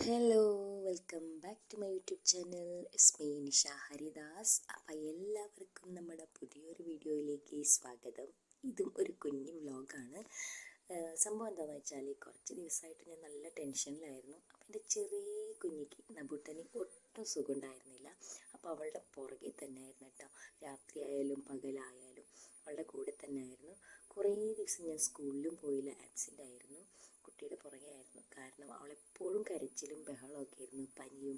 Hello welcome back to my YouTube channel is me Nisha Haridas അപ്പം എല്ലാവർക്കും നമ്മുടെ പുതിയൊരു വീഡിയോയിലേക്ക് സ്വാഗതം. ഇതും ഒരു കുഞ്ഞു വ്ലോഗാണ്. സംഭവം എന്താണെന്ന് വെച്ചാൽ കുറച്ച് ദിവസമായിട്ട് ഞാൻ നല്ല ടെൻഷനിലായിരുന്നു. അപ്പം എന്റെ ചെറിയ കുഞ്ഞിക്ക് നബൂട്ടന് ഒട്ടും സുഖം ഉണ്ടായിരുന്നില്ല അപ്പോൾ അവളുടെ പുറകെ തന്നെ ആയിരുന്നു കേട്ടോ. രാത്രിയായാലും പകലായാലും അവളുടെ കൂടെ തന്നെ ആയിരുന്നു കുറേ ദിവസം ഞാൻ സ്കൂളിലും പോയില്ല ആബ്സെന്റ് ആയിരുന്നു. കുട്ടിയുടെ പുറകെ ആയിരുന്നു കാരണം അവളെപ്പോഴും കരച്ചിലും ബഹളമൊക്കെ ആയിരുന്നു. പനിയും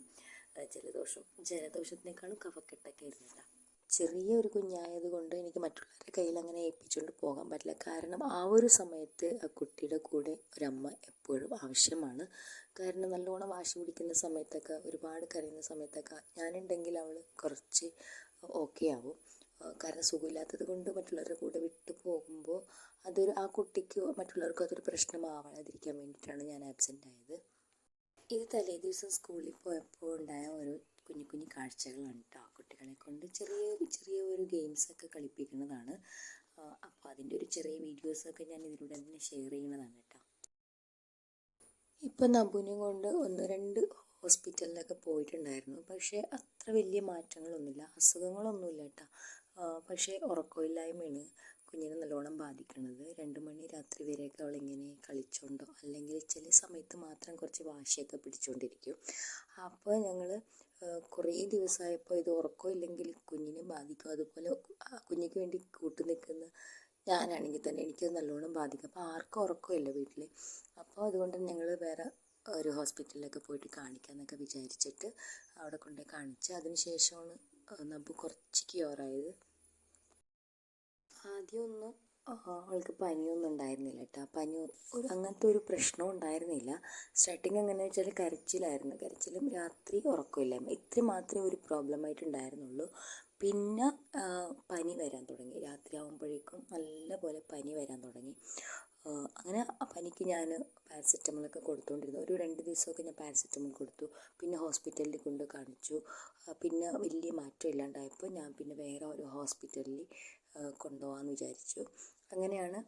ജലദോഷവും ജലദോഷം ജലദോഷത്തിനേക്കാളും കഫക്കെട്ടൊക്കെ ആയിരുന്നു കേട്ടോ. ചെറിയൊരു കുഞ്ഞായത് കൊണ്ട് എനിക്ക് മറ്റുള്ളവരുടെ കയ്യിൽ അങ്ങനെ ഏൽപ്പിച്ചുകൊണ്ട് പോകാൻ പറ്റില്ല. കാരണം ആ ഒരു സമയത്ത് ആ കുട്ടിയുടെ കൂടെ ഒരമ്മ എപ്പോഴും ആവശ്യമാണ്. കാരണം നല്ലോണം വാശി പിടിക്കുന്ന സമയത്തൊക്കെ ഒരുപാട് കരയുന്ന സമയത്തൊക്കെ ഞാനുണ്ടെങ്കിൽ അവൾ കുറച്ച് ഓക്കെ ആവും. കാരണം സുഖമില്ലാത്തത് കൊണ്ട് മറ്റുള്ളവരുടെ കൂടെ വിട്ടു പോകുമ്പോൾ അതൊരു ആ കുട്ടിക്ക് മറ്റുള്ളവർക്കും അതൊരു പ്രശ്നമാവാതിരിക്കാൻ വേണ്ടിയിട്ടാണ് ഞാൻ ആബ്സെന്റ് ആയത്. ഇത് തലേ ദിവസം സ്കൂളിൽ പോയപ്പോൾ ഉണ്ടായ ഒരു കുഞ്ഞു കുഞ്ഞു കാഴ്ചകളാണ് കേട്ടോ കുട്ടികളെ കൊണ്ട് ചെറിയ ചെറിയ ഒരു ഗെയിംസൊക്കെ കളിപ്പിക്കുന്നതാണ്. അപ്പോൾ അതിന്റെ ഒരു ചെറിയ വീഡിയോസൊക്കെ ഞാൻ ഇതിലൂടെ തന്നെ ഷെയർ ചെയ്യുന്നതാണ് കേട്ടോ ഇപ്പം നബുവിനെയും കൊണ്ട് ഒന്ന് രണ്ട് ഹോസ്പിറ്റലിലൊക്കെ പോയിട്ടുണ്ടായിരുന്നു. പക്ഷേ അത്ര വലിയ മാറ്റങ്ങളൊന്നുമില്ല അസുഖങ്ങളൊന്നുമില്ല കേട്ടോ പക്ഷേ ഉറക്കമില്ലായ്മയാണ് കുഞ്ഞിനെ നല്ലോണം ബാധിക്കുന്നത് രണ്ട് മണി രാത്രി വരെയൊക്കെ അവളിങ്ങനെ കളിച്ചോണ്ടോ അല്ലെങ്കിൽ ചില സമയത്ത് മാത്രം കുറച്ച് വാശിയൊക്കെ പിടിച്ചുകൊണ്ടിരിക്കും അപ്പോൾ ഞങ്ങൾ കുറേ ദിവസമായപ്പോൾ ഇത് ഉറക്കമില്ലെങ്കിൽ കുഞ്ഞിനെ ബാധിക്കും. അതുപോലെ കുഞ്ഞിക്ക് വേണ്ടി കൂട്ടു നിൽക്കുന്ന ഞാനാണെങ്കിൽ തന്നെ എനിക്കത് നല്ലോണം ബാധിക്കും. അപ്പോൾ ആർക്കും ഉറക്കമില്ല വീട്ടിൽ അപ്പോൾ അതുകൊണ്ട് ഞങ്ങൾ വേറെ ഒരു ഹോസ്പിറ്റലിലൊക്കെ പോയിട്ട് കാണിക്കാമെന്നൊക്കെ വിചാരിച്ചിട്ട് അവിടെ കൊണ്ടുപോയി കാണിച്ച് അതിന് ശേഷമാണ് നബു കുറച്ച് ക്യൂറായത് ആദ്യമൊന്നും അവൾക്ക് പനിയൊന്നും ഉണ്ടായിരുന്നില്ല കേട്ടോ. പനി ഒരു അങ്ങനത്തെ ഒരു പ്രശ്നവും ഉണ്ടായിരുന്നില്ല. സ്റ്റാർട്ടിങ് എങ്ങനെയാണെന്ന് വെച്ചാൽ കരച്ചിലായിരുന്നു. കരച്ചിലും രാത്രി ഉറക്കമില്ല ഇത്ര മാത്രമേ ഒരു പ്രോബ്ലമായിട്ട് ഉണ്ടായിരുന്നുള്ളൂ. പിന്നെ പനി വരാൻ തുടങ്ങി. രാത്രി ആകുമ്പോഴേക്കും നല്ലപോലെ പനി വരാൻ തുടങ്ങി. അങ്ങനെ പനിക്ക് ഞാൻ പാരസെറ്റമോളൊക്കെ കൊടുത്തുകൊണ്ടിരുന്നു ഒരു രണ്ട് ദിവസമൊക്കെ ഞാൻ പാരസെറ്റമോൾ കൊടുത്തു. പിന്നെ ഹോസ്പിറ്റലിൽ കൊണ്ട് കാണിച്ചു. പിന്നെ വലിയ മാറ്റം ഇല്ലാണ്ടായപ്പോൾ ഞാൻ പിന്നെ വേറെ ഒരു ഹോസ്പിറ്റലിൽ കൊണ്ടുപോകാമെന്ന് വിചാരിച്ചു. അങ്ങനെയാണ്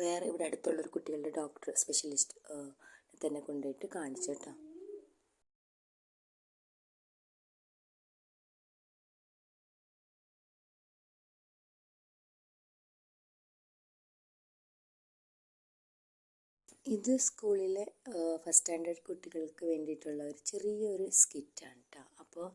വേറെ ഇവിടെ അടുത്തുള്ളൊരു കുട്ടികളുടെ ഡോക്ടർ സ്പെഷ്യലിസ്റ്റ് തന്നെ കൊണ്ടുപോയിട്ട് കാണിച്ചു കേട്ടോ ഇത് സ്കൂളിലെ ഫസ്റ്റ് സ്റ്റാൻഡേർഡ് കുട്ടികൾക്ക് വേണ്ടിയിട്ടുള്ള ഒരു ചെറിയൊരു സ്കിറ്റാണ് കേട്ടോ അപ്പോൾ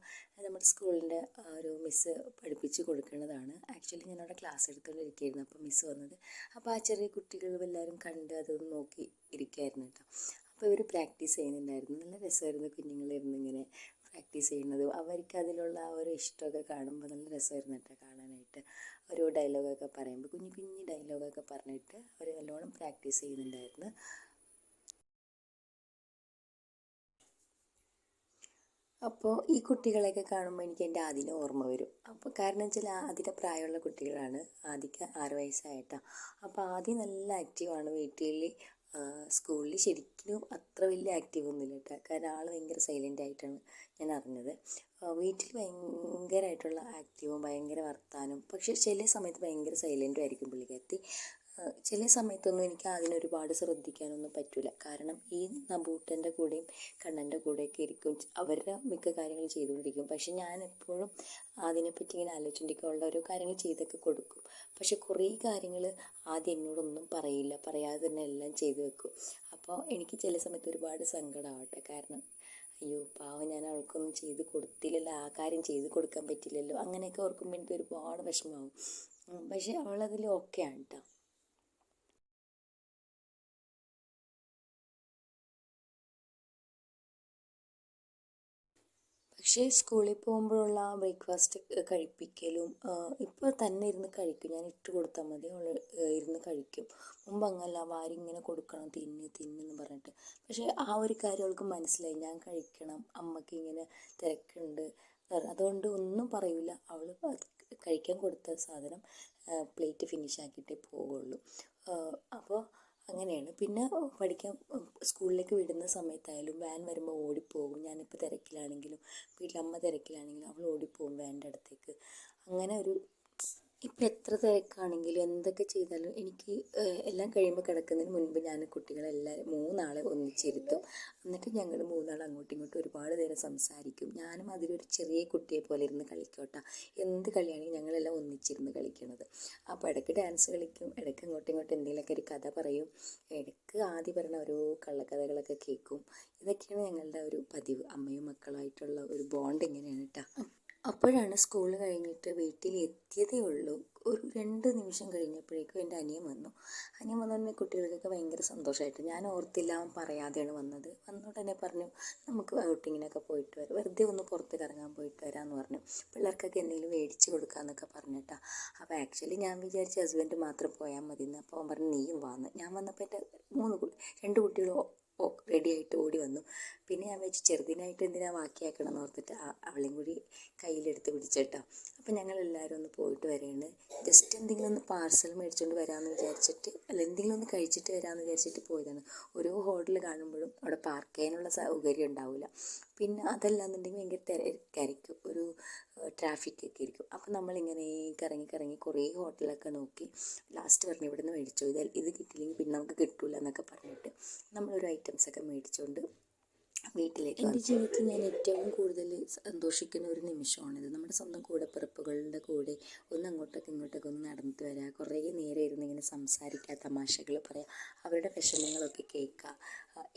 നമ്മുടെ സ്കൂളിന്റെ ഒരു മിസ്സ് പഠിപ്പിച്ച് കൊടുക്കുന്നതാണ്. ആക്ച്വലി ഞാൻ അവിടെ ക്ലാസ് എടുത്തുകൊണ്ടിരിക്കുകയായിരുന്നു അപ്പോൾ മിസ്സ് വന്നത്. അപ്പോൾ ആ ചെറിയ കുട്ടികൾ എല്ലാവരും കണ്ട് അതൊന്ന് നോക്കി ഇരിക്കുകയായിരുന്നു കേട്ടോ അപ്പോൾ ഇവർ പ്രാക്ടീസ് ചെയ്യുന്നുണ്ടായിരുന്നു. നല്ല രസമായിരുന്നു കുഞ്ഞുങ്ങളിരുന്ന് ഇങ്ങനെ പ്രാക്ടീസ് ചെയ്യുന്നത്. അവർക്ക് അതിലുള്ള ആ ഒരു ഇഷ്ടമൊക്കെ കാണുമ്പോൾ നല്ല രസമായിരുന്നു കേട്ടോ കാണാനായിട്ട്. ഓരോ ഡയലോഗൊക്കെ പറയുമ്പോൾ കുഞ്ഞു കുഞ്ഞു ഡയലോഗൊക്കെ പറഞ്ഞിട്ട് അവർ നല്ലോണം പ്രാക്ടീസ് ചെയ്യുന്നുണ്ടായിരുന്നു. അപ്പോൾ ഈ കുട്ടികളെയൊക്കെ കാണുമ്പോൾ എനിക്ക് എന്റെ ആദിനെ ഓർമ്മ വരും. അപ്പോൾ കാരണം വെച്ചാൽ ആദ്യത്തെ പ്രായമുള്ള കുട്ടികളാണ്. ആദ്യക്ക് ആറ് വയസ്സായിട്ടാണ് അപ്പോൾ ആദ്യം നല്ല ആക്റ്റീവാണ് വീട്ടിൽ സ്കൂളിൽ ശരിക്കും അത്ര വലിയ ആക്റ്റീവ് ഒന്നുമില്ല കേട്ടോ കാരണം ആൾ ഭയങ്കര സൈലന്റ് ആയിട്ടാണ് ഞാൻ അറിഞ്ഞത്. വീട്ടിൽ ഭയങ്കരമായിട്ടുള്ള ആക്റ്റീവും ഭയങ്കര വർത്താനം. പക്ഷെ ചില സമയത്ത് ഭയങ്കര സൈലന്റും ആയിരിക്കും പുള്ളിക്കാരത്തി. ചില സമയത്തൊന്നും എനിക്ക് അതിനെ ഒരുപാട് ശ്രദ്ധിക്കാനൊന്നും പറ്റില്ല കാരണം ഈ നമ്പൂട്ടന്റെ കൂടെയും കണ്ണന്റെ കൂടെയൊക്കെ ഇരിക്കും. അവരുടെ മിക്ക കാര്യങ്ങൾ ചെയ്തുകൊണ്ടിരിക്കും. പക്ഷെ ഞാൻ എപ്പോഴും അതിനെപ്പറ്റി ഇങ്ങനെ ആലോചിച്ചുകൊണ്ടിരിക്കാനുള്ള ഓരോ കാര്യങ്ങൾ ചെയ്തൊക്കെ കൊടുക്കും. പക്ഷെ കുറേ കാര്യങ്ങൾ ആദ്യം എന്നോടൊന്നും പറയില്ല. പറയാതെ തന്നെ എല്ലാം ചെയ്തു വെക്കും. അപ്പോൾ എനിക്ക് ചില സമയത്ത് ഒരുപാട് സങ്കടമാവട്ടെ കാരണം അയ്യോ പാവം ഞാൻ അവൾക്കൊന്നും ചെയ്ത് കൊടുത്തില്ലല്ലോ. ആ കാര്യം ചെയ്ത് കൊടുക്കാൻ പറ്റില്ലല്ലോ. അങ്ങനെയൊക്കെ ഓർക്കുമ്പോൾ എനിക്ക് ഒരുപാട് വിഷമമാവും പക്ഷെ അവളതിൽ ഓക്കെയാണ് കേട്ടോ പക്ഷേ സ്കൂളിൽ പോകുമ്പോഴുള്ള ആ ബ്രേക്ക്ഫാസ്റ്റ് കഴിപ്പിക്കലും ഇപ്പോൾ തന്നെ ഇരുന്ന് കഴിക്കും. ഞാൻ ഇട്ട് കൊടുത്താൽ മതി. അവൾ ഇരുന്ന് കഴിക്കും. മുമ്പ് അങ്ങല്ല വാരി ഇങ്ങനെ കൊടുക്കണം. തിന്ന് തിന്നെന്ന് പറഞ്ഞിട്ട്. പക്ഷേ ആ ഒരു കാര്യം അവൾക്ക് മനസ്സിലായി. ഞാൻ കഴിക്കണം. അമ്മയ്ക്ക് ഇങ്ങനെ തിരക്കുണ്ട്. അതുകൊണ്ട് ഒന്നും പറയില്ല അവൾ കഴിക്കാൻ കൊടുത്ത സാധനം പ്ലേറ്റ് ഫിനിഷ് ആക്കിയിട്ടേ പോവുള്ളൂ. അപ്പോൾ അങ്ങനെയാണ്. പിന്നെ പഠിക്കാൻ സ്കൂളിലേക്ക് വിടുന്ന സമയത്തായാലും വാൻ വരുമ്പോൾ ഓടിപ്പോകും. ഞാനിപ്പോൾ തിരക്കിലാണെങ്കിലും വീട്ടിലമ്മ തിരക്കിലാണെങ്കിലും അവൾ ഓടിപ്പോകും വാന്റെ അടുത്തേക്ക്. അങ്ങനെ ഒരു ഇപ്പം എത്ര തിരക്കാണെങ്കിലും എന്തൊക്കെ ചെയ്താലും എനിക്ക് എല്ലാം കഴിയുമ്പോൾ കിടക്കുന്നതിന് മുൻപ് ഞാൻ കുട്ടികളെല്ലാവരും മൂന്നാളെ ഒന്നിച്ചിരുത്തും. എന്നിട്ട് ഞങ്ങൾ മൂന്നാൾ അങ്ങോട്ടും ഇങ്ങോട്ടും ഒരുപാട് നേരം സംസാരിക്കും. ഞാനും അതിലൊരു ചെറിയ കുട്ടിയെ പോലെ ഇരുന്ന് കളിക്കോട്ടെ. എന്ത് കളിയാണെങ്കിലും ഞങ്ങളെല്ലാം ഒന്നിച്ചിരുന്ന് കളിക്കുന്നത് അപ്പോൾ ഇടയ്ക്ക് ഡാൻസ് കളിക്കും ഇടയ്ക്ക് അങ്ങോട്ടും ഇങ്ങോട്ടും എന്തെങ്കിലുമൊക്കെ ഒരു കഥ പറയും. ഇടയ്ക്ക് ആദ്യം പറഞ്ഞ ഓരോ കള്ളക്കഥകളൊക്കെ കേൾക്കും. ഇതൊക്കെയാണ് ഞങ്ങളുടെ ഒരു പതിവ്. അമ്മയും മക്കളുമായിട്ടുള്ള ഒരു ബോണ്ട് ഇങ്ങനെയാണ് കേട്ടോ. അപ്പോഴാണ് സ്കൂൾ കഴിഞ്ഞിട്ട് വീട്ടിൽ എത്തിയതേ ഉള്ളൂ. ഒരു രണ്ട് നിമിഷം കഴിഞ്ഞപ്പോഴേക്കും എന്റെ അനിയൻ വന്നു. അനിയൻ വന്നോടനെ കുട്ടികൾക്കൊക്കെ ഭയങ്കര സന്തോഷമായിട്ട് ഞാൻ ഓർത്തില്ല അവൻ പറയാതെയാണ് വന്നത്. വന്നോടനെ പറഞ്ഞു നമുക്ക് ഔട്ടിങ്ങിനൊക്കെ പോയിട്ട് വരാം. വെറുതെ ഒന്ന് പുറത്ത് കറങ്ങാൻ പോയിട്ട് വരാമെന്ന് പറഞ്ഞു. പിള്ളേർക്കൊക്കെ എന്തെങ്കിലും മേടിച്ച് കൊടുക്കാമെന്നൊക്കെ പറഞ്ഞിട്ടാ. അപ്പോൾ ആക്ച്വലി ഞാൻ വിചാരിച്ചു ഹസ്ബൻഡ് മാത്രം പോയാൽ മതി എന്ന് അപ്പോൾ അവൻ പറഞ്ഞു നീയും വാന്ന് ഞാൻ വന്നപ്പോൾ എന്റെ മൂന്ന് രണ്ട് കുട്ടികളും റെഡി ആയിട്ട് ഓടി വന്നു. പിന്നെ ഞാൻ വെച്ച് ചെറുതിനായിട്ട് എന്തിനാ ബാക്കിയാക്കണം എന്ന് ഓർത്തിട്ട് അവളെയും കൂടി കയ്യിലെടുത്ത് പിടിച്ചിട്ടോ. അപ്പം ഞങ്ങൾ എല്ലാവരും ഒന്ന് പോയിട്ട് വരികയാണ്. ജസ്റ്റ് എന്തെങ്കിലും ഒന്ന് പാർസൽ മേടിച്ചുകൊണ്ട് വരാമെന്ന് വിചാരിച്ചിട്ട് അല്ല എന്തെങ്കിലും ഒന്ന് കഴിച്ചിട്ട് വരാമെന്ന് വിചാരിച്ചിട്ട് പോയതാണ്. ഓരോ ഹോട്ടൽ കാണുമ്പോഴും അവിടെ പാർക്ക് ചെയ്യാനുള്ള സൗകര്യം ഉണ്ടാവില്ല പിന്നെ അതല്ലാന്നുണ്ടെങ്കിൽ ഭയങ്കര തിരക്കായിരിക്കും. ഒരു ട്രാഫിക് ഒക്കെ ആയിരിക്കും. അപ്പം നമ്മളിങ്ങനെ കറങ്ങി കറങ്ങി കുറേ ഹോട്ടലൊക്കെ നോക്കി ലാസ്റ്റ് പറഞ്ഞു ഇവിടുന്ന് മേടിച്ചോ. ഇത് ഇത് കിട്ടിയില്ലെങ്കിൽ പിന്നെ നമുക്ക് കിട്ടൂല എന്നൊക്കെ പറഞ്ഞിട്ട് നമ്മളൊരു ഐറ്റംസൊക്കെ മേടിച്ചുകൊണ്ട് വീട്ടിലേക്ക് എന്റെ ജീവിതത്തിൽ ഞാൻ ഏറ്റവും കൂടുതൽ സന്തോഷിക്കുന്ന ഒരു നിമിഷമാണിത് നമ്മുടെ സ്വന്തം കൂടപ്പിറപ്പുകളുടെ കൂടെ ഒന്ന് അങ്ങോട്ടൊക്കെ ഇങ്ങോട്ടൊക്കെ ഒന്ന് നടന്നിട്ട് വരിക കുറേ നേരം ഇരുന്ന് ഇങ്ങനെ സംസാരിക്കുക തമാശകൾ പറയുക അവരുടെ വിഷമങ്ങളൊക്കെ കേൾക്കുക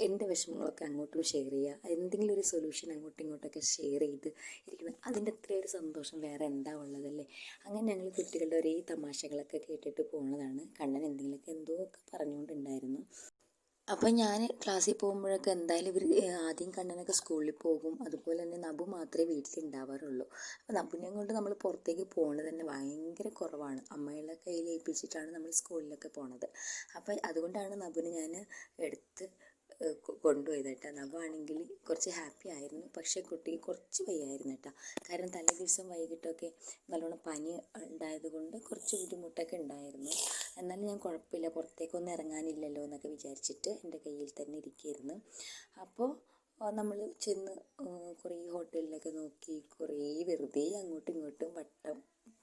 എന്റെ വിഷമങ്ങളൊക്കെ അങ്ങോട്ടും ഷെയർ ചെയ്യുക എന്തെങ്കിലും ഒരു സൊല്യൂഷൻ അങ്ങോട്ടും ഇങ്ങോട്ടൊക്കെ ഷെയർ ചെയ്ത് ഇരിക്കുന്നത് അതിന്റെ അത്ര ഒരു സന്തോഷം വേറെ എന്താ ഉള്ളതല്ലേ? അങ്ങനെ ഞങ്ങൾ കുട്ടികളുടെ ഒരേ തമാശകളൊക്കെ കേട്ടിട്ട് പോകുന്നതാണ് കണ്ണൻ എന്തെങ്കിലുമൊക്കെ എന്തോ ഒക്കെ പറഞ്ഞുകൊണ്ടുണ്ടായിരുന്നു. അപ്പം ഞാൻ ക്ലാസ്സിൽ പോകുമ്പോഴൊക്കെ എന്തായാലും ഇവർ ആദ്യം കണ്ണനൊക്കെ സ്കൂളിൽ പോകും. അതുപോലെ തന്നെ നബു മാത്രമേ വീട്ടിലുണ്ടാവാറുള്ളൂ. അപ്പം നബുവിനെ കൊണ്ട് നമ്മൾ പുറത്തേക്ക് പോകുന്നത് തന്നെ ഭയങ്കര കുറവാണ്. അമ്മയുടെ കയ്യിൽ ഏൽപ്പിച്ചിട്ടാണ് നമ്മൾ സ്കൂളിലൊക്കെ പോണത്. അപ്പം അതുകൊണ്ടാണ് നബുവിനെ ഞാൻ എടുത്ത് കൊണ്ടുപോയത് കേട്ടോ നബാണെങ്കിൽ കുറച്ച് ഹാപ്പി ആയിരുന്നു. പക്ഷേ കുട്ടിക്ക് കുറച്ച് വയ്യായിരുന്നു കേട്ടോ. കാരണം തലേ ദിവസം വൈകിട്ടൊക്കെ നല്ലോണം പനി ഉണ്ടായത് കൊണ്ട് കുറച്ച് ബുദ്ധിമുട്ടൊക്കെ ഉണ്ടായിരുന്നു. എന്നാലും ഞാൻ കുഴപ്പമില്ല. പുറത്തേക്കൊന്നും ഇറങ്ങാനില്ലല്ലോ എന്നൊക്കെ വിചാരിച്ചിട്ട് എന്റെ കയ്യിൽ തന്നെ ഇരിക്കുകയായിരുന്നു അപ്പോൾ നമ്മൾ ചെന്ന് കുറേ ഹോട്ടലിലൊക്കെ നോക്കി കുറേ വെറുതെ അങ്ങോട്ടും ഇങ്ങോട്ടും വട്ടം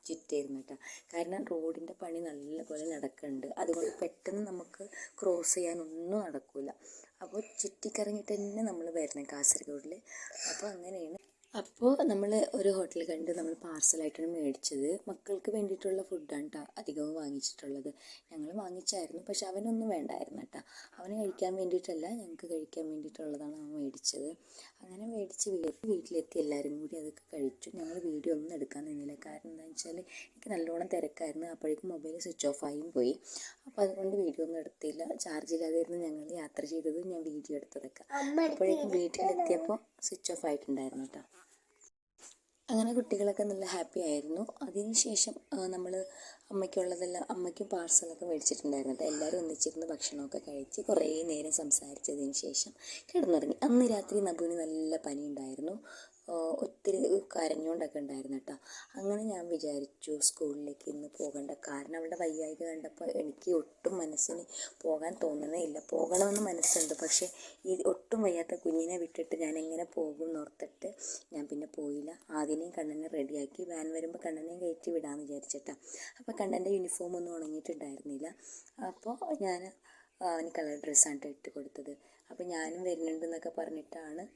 ചുറ്റായിരുന്നു കേട്ടോ. കാരണം റോഡിന്റെ പണി നല്ലപോലെ നടക്കുന്നുണ്ട്. അതുകൊണ്ട് പെട്ടെന്ന് നമുക്ക് ക്രോസ് ചെയ്യാനൊന്നും നടക്കില്ല അപ്പോൾ ചുറ്റിക്കറങ്ങിയിട്ട് തന്നെ നമ്മൾ വരണം കാസർഗോഡിൽ അപ്പോൾ അങ്ങനെയാണ് അപ്പോൾ നമ്മൾ ഒരു ഹോട്ടൽ കണ്ട് നമ്മൾ പാർസലായിട്ടാണ് മേടിച്ചത്. മക്കൾക്ക് വേണ്ടിയിട്ടുള്ള ഫുഡാണ് കേട്ടോ അധികവും വാങ്ങിച്ചിട്ടുള്ളത്. ഞങ്ങൾ വാങ്ങിച്ചായിരുന്നു പക്ഷെ അവനൊന്നും വേണ്ടായിരുന്നു കേട്ടോ അവന് കഴിക്കാൻ വേണ്ടിയിട്ടല്ല ഞങ്ങൾക്ക് കഴിക്കാൻ വേണ്ടിയിട്ടുള്ളതാണ് അവൻ മേടിച്ചത്. അങ്ങനെ മേടിച്ച് വീട്ടിൽ വീട്ടിലെത്തി എല്ലാവരും കൂടി അതൊക്കെ കഴിച്ചു. ഞങ്ങൾ വീഡിയോ ഒന്നും എടുക്കാൻ നിന്നില്ല. കാരണം എന്താണെന്ന് വെച്ചാൽ എനിക്ക് നല്ലോണം തിരക്കായിരുന്നു. അപ്പോഴേക്കും മൊബൈൽ സ്വിച്ച് ഓഫ് ആയും പോയി. അപ്പോൾ അതുകൊണ്ട് വീഡിയോ ഒന്നും എടുത്തില്ല. ചാർജ് ഇല്ലാതെയായിരുന്നു ഞങ്ങൾ യാത്ര ചെയ്തത് ഞാൻ വീഡിയോ എടുത്തതൊക്കെ. അപ്പോഴേക്കും വീട്ടിലെത്തിയപ്പോൾ സ്വിച്ച് ഓഫ് ആയിട്ടുണ്ടായിരുന്നു കേട്ടോ അങ്ങനെ കുട്ടികളൊക്കെ നല്ല ഹാപ്പി ആയിരുന്നു. അതിനുശേഷം നമ്മൾ അമ്മയ്ക്കുള്ളതെല്ലാം അമ്മയ്ക്കും പാർസലൊക്കെ മേടിച്ചിട്ടുണ്ടായിരുന്നു കേട്ടോ എല്ലാവരും ഒന്നിച്ചിരുന്ന് ഭക്ഷണമൊക്കെ കഴിച്ച് കുറേ നേരം സംസാരിച്ചതിന് ശേഷം കിടന്നുറങ്ങി. അന്ന് രാത്രി നബുവിന് നല്ല പനി ഉണ്ടായിരുന്നു ഒത്തിരി കരഞ്ഞുകൊണ്ടൊക്കെ ഉണ്ടായിരുന്നു കേട്ടോ. അങ്ങനെ ഞാൻ വിചാരിച്ചു സ്കൂളിലേക്ക് ഇന്ന് പോകണ്ട. കാരണം അവളുടെ വയ്യായ്ക കണ്ടപ്പോൾ എനിക്ക് ഒട്ടും മനസ്സിന് പോകാൻ തോന്നണേ ഇല്ല. പോകണമെന്ന് മനസ്സുണ്ട്. പക്ഷേ ഈ ഒട്ടും വയ്യാത്ത കുഞ്ഞിനെ വിട്ടിട്ട് ഞാൻ എങ്ങനെ പോകും എന്നോർത്തിട്ട് ഞാൻ പിന്നെ പോയില്ല. ആദ്യനെയും കണ്ണനെ റെഡിയാക്കി. വാൻ വരുമ്പോൾ കണ്ണനെ കയറ്റി വിടാമെന്ന് വിചാരിച്ചിട്ടാ. അപ്പോൾ കണ്ണന്റെ യൂണിഫോം ഒന്നും ഉണങ്ങിയിട്ടുണ്ടായിരുന്നില്ല. അപ്പോൾ ഞാൻ അവന് കളർ ഡ്രസ്സാണ് ഇട്ട് കൊടുത്തത്. അപ്പോൾ ഞാനും വരുന്നുണ്ടെന്നൊക്കെ പറഞ്ഞിട്ടാണ്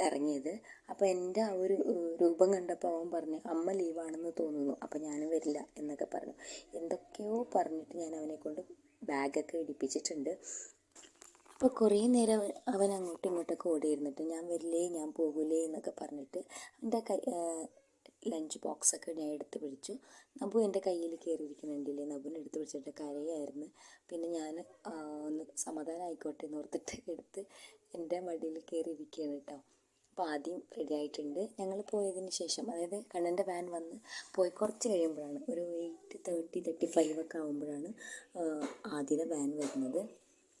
ഇറങ്ങിയത്. അപ്പോൾ എന്റെ ആ ഒരു രൂപം കണ്ടപ്പോൾ അവൻ പറഞ്ഞു അമ്മ ലീവാണെന്ന് തോന്നുന്നു. അപ്പോൾ ഞാനും വരില്ല എന്നൊക്കെ പറഞ്ഞു. എന്തൊക്കെയോ പറഞ്ഞിട്ട് ഞാൻ അവനെ കൊണ്ട് ബാഗൊക്കെ ഇടിപ്പിച്ചിട്ടുണ്ട്. അപ്പോൾ കുറേ നേരം അവൻ- അങ്ങോട്ടും ഇങ്ങോട്ടൊക്കെ ഓടിയിരുന്നിട്ട് ഞാൻ വരില്ലേ? ഞാൻ പോകൂലേ? എന്നൊക്കെ പറഞ്ഞിട്ട് എന്റെ ലഞ്ച് ബോക്സൊക്കെ ഞാൻ എടുത്ത് പിടിച്ചു. നബു എന്റെ കയ്യിൽ കയറിയിരിക്കുന്നുണ്ടല്ലേ? നബുവിനെ എടുത്ത് പിടിച്ചിട്ട് കരയായിരുന്നു. പിന്നെ ഞാൻ ഒന്ന് സമാധാനമായിക്കോട്ടെ എന്ന് ഓർത്തിട്ട് എടുത്ത് എന്റെ മടിയിൽ കയറിയിരിക്കുകയാണ് കേട്ടോ. അപ്പോൾ ആദ്യം റെഡി ആയിട്ടുണ്ട്. ഞങ്ങൾ പോയതിന് ശേഷം അതായത് കണ്ണന്റെ വാൻ വന്ന് പോയി കുറച്ച് കഴിയുമ്പോഴാണ് ഒരു എയ്റ്റ് തേർട്ടി തേർട്ടി ഫൈവ് ഒക്കെ ആകുമ്പോഴാണ് ആദ്യത്തെ വാൻ വരുന്നത്.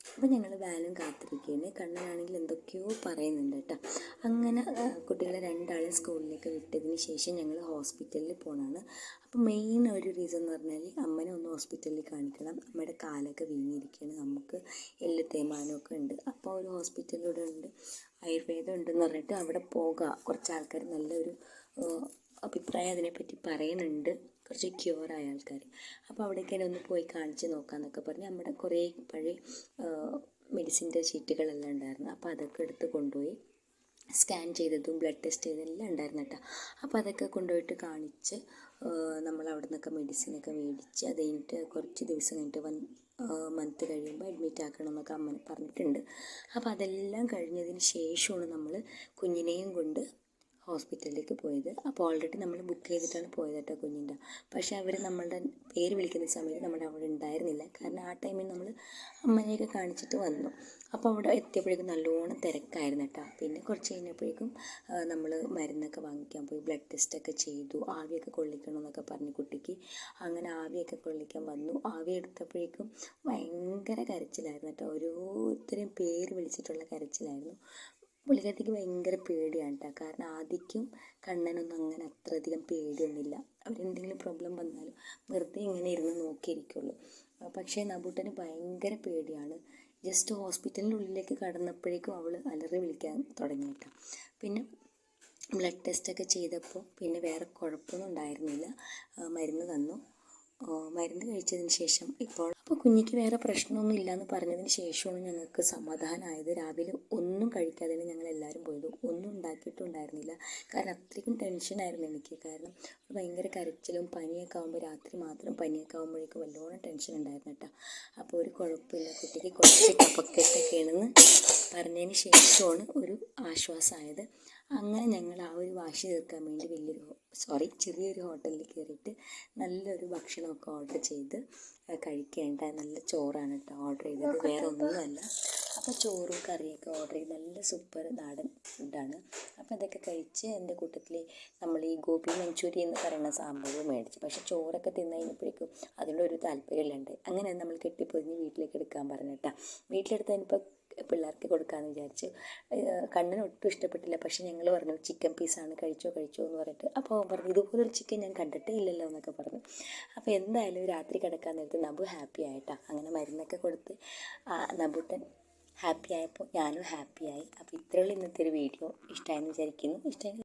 അപ്പോൾ ഞങ്ങൾ വാനും കാത്തിരിക്കുകയാണ് കണ്ണനാണെങ്കിൽ എന്തൊക്കെയോ പറയുന്നുണ്ട് കേട്ടോ അങ്ങനെ കുട്ടികളെ രണ്ടാളെ സ്കൂളിലേക്ക് വിട്ടതിന് ശേഷം ഞങ്ങൾ ഹോസ്പിറ്റലിൽ പോകണമാണ് അപ്പോൾ മെയിൻ ഒരു റീസൺ എന്ന് പറഞ്ഞാൽ അമ്മനെ ഒന്ന് ഹോസ്പിറ്റലിൽ കാണിക്കണം. അമ്മയുടെ കാലൊക്കെ വീങ്ങിയിരിക്കുകയാണ് നമുക്ക് എല്ല് തേമാനമൊക്കെ ഉണ്ട്. അപ്പോൾ ഒരു ഹോസ്പിറ്റലിലൂടെ ഉണ്ട്. ആയുർവേദം ഉണ്ടെന്ന് പറഞ്ഞിട്ട് അവിടെ പോകാം. കുറച്ച് ആൾക്കാർ നല്ലൊരു അഭിപ്രായം അതിനെപ്പറ്റി പറയുന്നുണ്ട് കുറച്ച് ക്യൂറായ ആൾക്കാർ അപ്പോൾ അവിടേക്ക് ഒന്ന് പോയി കാണിച്ച് നോക്കാമെന്നൊക്കെ പറഞ്ഞ് നമ്മുടെ കുറേ പഴയ മെഡിസിന്റെ ഷീറ്റുകളെല്ലാം ഉണ്ടായിരുന്നു. അപ്പോൾ അതൊക്കെ എടുത്ത് കൊണ്ടുപോയി സ്കാൻ ചെയ്തതും ബ്ലഡ് ടെസ്റ്റ് ചെയ്തതെല്ലാം ഉണ്ടായിരുന്നു കേട്ടോ. അപ്പോൾ അതൊക്കെ കൊണ്ടുപോയിട്ട് കാണിച്ച് നമ്മൾ അവിടെ നിന്നൊക്കെ മെഡിസിനൊക്കെ മേടിച്ച് അത് കഴിഞ്ഞിട്ട് കുറച്ച് ദിവസം കഴിഞ്ഞിട്ട് വൺ മന്ത് കഴിയുമ്പോൾ അഡ്മിറ്റ് ആക്കണം എന്നൊക്കെ അമ്മ പറഞ്ഞിട്ടുണ്ട്. അപ്പോൾ അതെല്ലാം കഴിഞ്ഞതിന് ശേഷമാണ് നമ്മൾ കുഞ്ഞിനെയും കൊണ്ട് ഹോസ്പിറ്റലിലേക്ക് പോയത്. അപ്പോൾ ഓൾറെഡി നമ്മൾ ബുക്ക് ചെയ്തിട്ടാണ് പോയത് കേട്ടോ കുഞ്ഞിന്റെ. പക്ഷേ അവർ നമ്മളുടെ പേര് വിളിക്കുന്ന സമയത്ത് നമ്മുടെ അവിടെ ഉണ്ടായിരുന്നില്ല. കാരണം ആ ടൈമിൽ നമ്മൾ അമ്മനെയൊക്കെ കാണിച്ചിട്ട് വന്നു. അപ്പോൾ അവിടെ എത്തിയപ്പോഴേക്കും നല്ലോണം തിരക്കായിരുന്നു കേട്ടോ. പിന്നെ കുറച്ച് കഴിഞ്ഞപ്പോഴേക്കും നമ്മൾ മരുന്നൊക്കെ വാങ്ങിക്കാൻ പോയി. ബ്ലഡ് ടെസ്റ്റൊക്കെ ചെയ്തു. ആവിയൊക്കെ കൊള്ളിക്കണം എന്നൊക്കെ പറഞ്ഞു കുട്ടിക്ക്. അങ്ങനെ ആവിയൊക്കെ കൊള്ളിക്കാൻ വന്നു. ആവി എടുത്തപ്പോഴേക്കും ഭയങ്കര കരച്ചിലായിരുന്നു കേട്ടോ. ഓരോരുത്തരെയും പേര് വിളിച്ചിട്ടുള്ള കരച്ചിലായിരുന്നു. പുള്ളിക്കാരത്തിക്ക് ഭയങ്കര പേടിയാണ് കേട്ടോ കാരണം ആദിക്കും കണ്ണനൊന്നും അങ്ങനെ അത്രയധികം പേടിയൊന്നുമില്ല. അവരെന്തെങ്കിലും പ്രോബ്ലം വന്നാലും വെറുതെ ഇങ്ങനെ ഇരുന്ന് നോക്കിയിരിക്കുള്ളൂ. പക്ഷേ നബൂട്ടന് ഭയങ്കര പേടിയാണ്. ജസ്റ്റ് ഹോസ്പിറ്റലിന്റെ ഉള്ളിലേക്ക് കടന്നപ്പോഴേക്കും അവൾ അലറി വിളിക്കാൻ തുടങ്ങി കേട്ടോ പിന്നെ ബ്ലഡ് ടെസ്റ്റൊക്കെ ചെയ്തപ്പോൾ പിന്നെ വേറെ കുഴപ്പമൊന്നും ഉണ്ടായിരുന്നില്ല. മരുന്ന് തന്നു. മരുന്ന് കഴിച്ചതിന് ശേഷം ഇപ്പോൾ അപ്പോൾ കുഞ്ഞിക്ക് വേറെ പ്രശ്നമൊന്നും ഇല്ലയെന്ന് പറഞ്ഞതിന് ശേഷമാണ് ഞങ്ങൾക്ക് സമാധാനമായത് രാവിലെ ഒന്നും കഴിക്കാതെ ഞങ്ങൾ എല്ലാവരും പോയത്. ഒന്നും ഉണ്ടാക്കിയിട്ടുണ്ടായിരുന്നില്ല. കാരണം അത്രയ്ക്കും ടെൻഷനായിരുന്നു എനിക്ക്. കാരണം ഭയങ്കര കരച്ചിലും പനിയൊക്കെ ആകുമ്പോൾ രാത്രി മാത്രം പനിയൊക്കെ ആകുമ്പോഴേക്കും വല്ലോണം ടെൻഷൻ ഉണ്ടായിരുന്നു കേട്ടോ. അപ്പോൾ ഒരു കുഴപ്പമില്ല. കുട്ടിക്ക് കുറച്ച് കഫക്കെട്ടൊക്കെയാണെന്ന് പറഞ്ഞതിന് ശേഷമാണ് ഒരു ആശ്വാസമായത്. അങ്ങനെ ഞങ്ങൾ ആ ഒരു വാശി തീർക്കാൻ വേണ്ടി വലിയൊരു സോറി ചെറിയൊരു ഹോട്ടലിൽ കയറിയിട്ട് നല്ലൊരു ഭക്ഷണമൊക്കെ ഓർഡർ ചെയ്ത് കഴിക്കേണ്ട നല്ല ചോറാണ് കേട്ടോ ഓർഡർ ചെയ്തത്. വേറെ ഒന്നുമല്ല. അപ്പോൾ ചോറും കറിയൊക്കെ ഓർഡർ ചെയ്ത് നല്ല സൂപ്പർ നാടൻ ഫുഡാണ് അപ്പോൾ ഇതൊക്കെ കഴിച്ച് എന്റെ കൂട്ടത്തിൽ നമ്മൾ ഈ ഗോപി മഞ്ചൂരി എന്ന് പറയുന്ന സാമ്പാർ മേടിച്ചു. പക്ഷെ ചോറൊക്കെ തിന്നു കഴിഞ്ഞപ്പോഴേക്കും അതിനോടൊരു താല്പര്യമില്ലുണ്ട് അങ്ങനെ നമ്മൾ കെട്ടിപ്പൊതിഞ്ഞ് വീട്ടിലേക്ക് എടുക്കാൻ പറഞ്ഞിട്ടാണ് വീട്ടിലെടുത്തതിനിപ്പോൾ പിള്ളേർക്ക് കൊടുക്കാമെന്ന് വിചാരിച്ചു കണ്ണിന് ഒട്ടും ഇഷ്ടപ്പെട്ടില്ല. പക്ഷെ ഞങ്ങൾ പറഞ്ഞു ചിക്കൻ പീസാണ് കഴിച്ചോ കഴിച്ചോ എന്ന് പറഞ്ഞിട്ട്. അപ്പോൾ പറഞ്ഞു ഇതുപോലൊരു ചിക്കൻ ഞാൻ കണ്ടിട്ടേ ഇല്ലല്ലോ എന്നൊക്കെ പറഞ്ഞു. അപ്പോൾ എന്തായാലും രാത്രി കിടക്കാൻ നേരത്ത് നബു ഹാപ്പി ആയിട്ടാ. അങ്ങനെ മരുന്നൊക്കെ കൊടുത്ത് നബുട്ടൻ ഹാപ്പി ആയപ്പോൾ ഞാനും ഹാപ്പിയായി അപ്പോൾ ഇത്രയുള്ള ഇന്നത്തെ ഒരു വീഡിയോ. ഇഷ്ടമായെന്ന് വിചാരിക്കുന്നു. ഇഷ്ടമായി